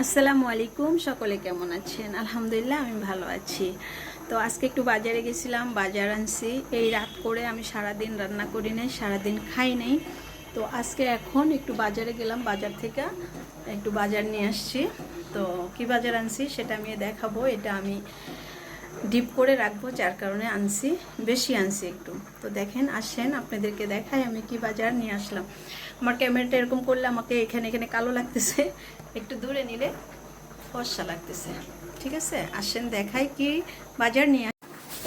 আসসালামু আলাইকুম, সকলে কেমন আছেন? আলহামদুলিল্লাহ, আমি ভালো আছি। তো আজকে একটু বাজারে গেছিলাম, বাজার আনছি। এই রাত করে আমি সারাদিন রান্না করি নাই, সারাদিন খাই নাই। তো আজকে এখন একটু বাজারে গেলাম, বাজার থেকে একটু বাজার নিয়ে আসছি। তো কি বাজার আনছি সেটা আমি দেখাবো, এটা আমি ডিপ করে রাখব যার কারণে আনছি বেশি আনছি একটু। তো দেখেন আসেন আপনাদেরকে দেখাই আমি কি বাজার নিয়ে আসলাম। আমার ক্যামেরাটা এরকম করলে আমাকে এখানে এখানে কালো লাগতেছে। একটু দূরে নিলে ফর্সা লাগতেছে। ঠিক আছে? আসেন দেখাই কি বাজার নিয়ে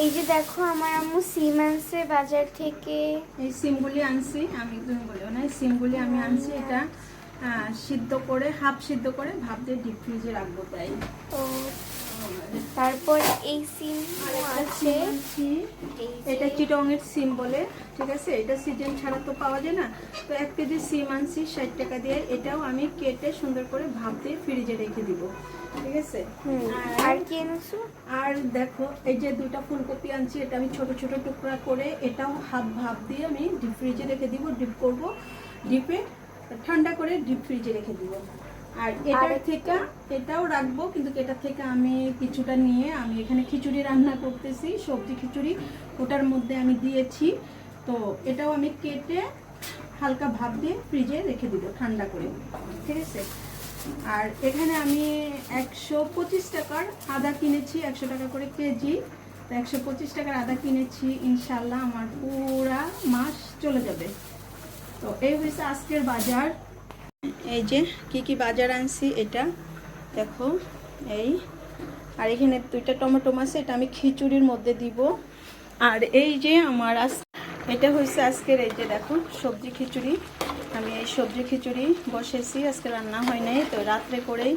এই যে দেখো আমার আম্মু সিম আনছে বাজার থেকে। এই সিমগুলি আনছি আমি তুমি বলিও না এই সিমগুলি আমি আনছি এটা আহ, সিদ্ধ করে হাফ সিদ্ধ করে ভাব দিয়ে ডিপ ফ্রিজে রাখব তাই। তো তারপর এই সিম আছে। এটা চিটংয়ের সিম বলে ঠিক আছে? এটা সিজন ছাড়া তো পাওয়া যায় না। তো এক কেজি সিম আনছি ষাট টাকা দিয়ে। এটাও আমি কেটে সুন্দর করে ভাপ দিয়ে ফ্রিজে রেখে দিব ঠিক আছে? আর- কি এনেছো? আর দেখো এই যে দুইটা ফুলকপি আনছি এটা আমি ছোট ছোট টুকরা করে এটাও হাফ ভাপ দিয়ে আমি ডিপ ফ্রিজে রেখে দিব ডিপ করব। ডিপে ঠান্ডা করে ডিপ ফ্রিজে রেখে দিব। আর এটার থেকে এটাও রাখব কিন্তু এটার থেকে আমি কিছুটা নিয়ে আমি এখানে খিচুড়ি রান্না করতেছি সবজি খিচুড়ি ওটার মধ্যে আমি দিয়েছি। তো এটাও আমি কেটে হালকা ভাপ দিয়ে ফ্রিজে রেখে দিব ঠান্ডা করে। ঠিক আছে? আর এখানে আমি একশো পঁচিশ টাকার আদা কিনেছি একশো টাকা করে কেজি। তো একশো পঁচিশ টাকার আদা কিনেছি ইনশাল্লাহ আমার পুরা মাস চলে যাবে। তো এই হয়েছে আজকের বাজার। এই যে কি কি বাজার আনছি এটা, দেখো, এই, আর এখানে দুইটা টমেটো মাছ, এটা আমি খিচুড়ির মধ্যে দিব। আর এই যে আমার আজ, এটা হয়েছে আজকের এই যে দেখো, সবজি খিচুড়ি। আমি এই সবজি খিচুড়ি বসেছি, আজকে রান্না হয় নাই, তো রাত্রে করেই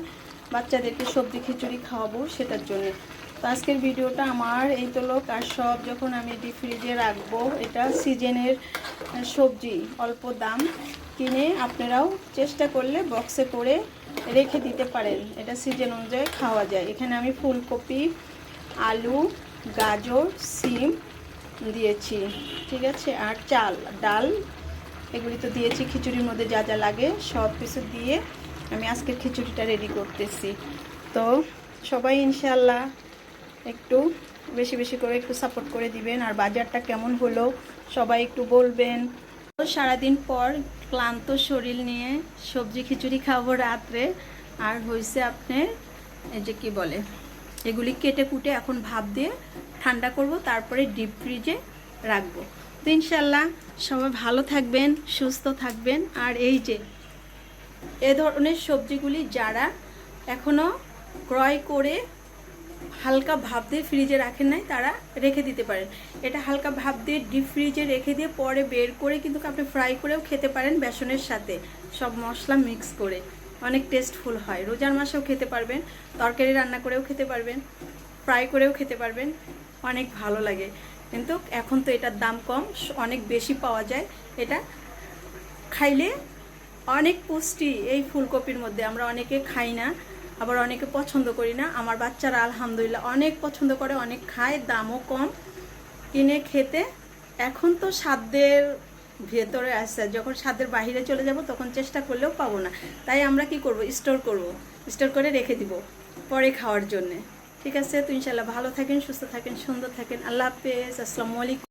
বাচ্চাদেরকে সবজি খিচুড়ি খাওয়াবো সেটার জন্য। তো আজকের ভিডিওটা আমার। এই তো লোক, আর সব যখন আমি ডিপ ফ্রিজে রাখব, এটা সিজনের সবজি, অল্প দাম কিনে আপনারাও চেষ্টা করলে বক্সে করে রেখে দিতে পারেন। এটা সিজন অনুযায়ী খাওয়া যায়। এখানে আমি ফুলকপি, আলু, গাজর, সিম দিয়েছি, ঠিক আছে? আর চাল, ডাল, এগুলি তো দিয়েছি, খিচুড়ির মধ্যে যা যা লাগে সব কিছু দিয়ে আমি আজকের খিচুড়িটা রেডি করতেছি। তো সবাই ইনশাল্লাহ একটু বেশি বেশি করে একটু সাপোর্ট করে দিবেন। আর বাজারটা কেমন হলো, সবাই একটু বলবেন। সারাদিন পর ক্লান্ত শরীর নিয়ে সবজি খিচুড়ি খাব রাত্রে। আর হয়েছে আপনার, এই যে কি বলে, এগুলি কেটে কুটে এখন ভাপ দিয়ে ঠান্ডা করব, তারপরে ডিপ ফ্রিজে রাখব। তো ইনশাল্লাহ সবাই ভালো থাকবেন, সুস্থ থাকবেন। আর এই যে, এ ধরনের সবজিগুলি যারা এখনও ক্রয় করে হালকা ভাপ দিয়ে ফ্রিজে রাখেন নাই, তারা রেখে দিতে পারেন। এটা হালকা ভাপ দিয়ে ডিপ ফ্রিজে রেখে দিয়ে পরে বের করে কিন্তু আপনি ফ্রাই করেও খেতে পারেন বেসনের সাথে। সব মশলা মিক্স করে। অনেক টেস্টফুল হয়। রোজার মাসেও খেতে পারবেন, তরকারি রান্না করেও খেতে পারবেন ফ্রাই করেও খেতে পারবেন। অনেক ভালো লাগে। কিন্তু এখন তো এটার দাম কম অনেক বেশি পাওয়া যায়। এটা খাইলে অনেক পুষ্টি এই ফুলকপির মধ্যে। আমরা অনেকে খাই না। আবার অনেকে পছন্দ করি না। আমার বাচ্চারা আলহামদুলিল্লাহ অনেক পছন্দ করে, অনেক খায়, দামও কম। কিনে খেতে। এখন তো সাধ্যের ভেতরে আসছে যখন সাধ্যের বাইরে চলে যাব তখন চেষ্টা করলেও পাবো না। তাই আমরা কি করব? স্টোর করব। স্টোর করে রেখে দিব পরে খাওয়ার জন্যে। ঠিক আছে? তো ইনশাল্লাহ ভালো থাকেন, সুস্থ থাকেন, সুন্দর থাকেন। আল্লাহ হাফেজ। আসসালামু আলাইকুম।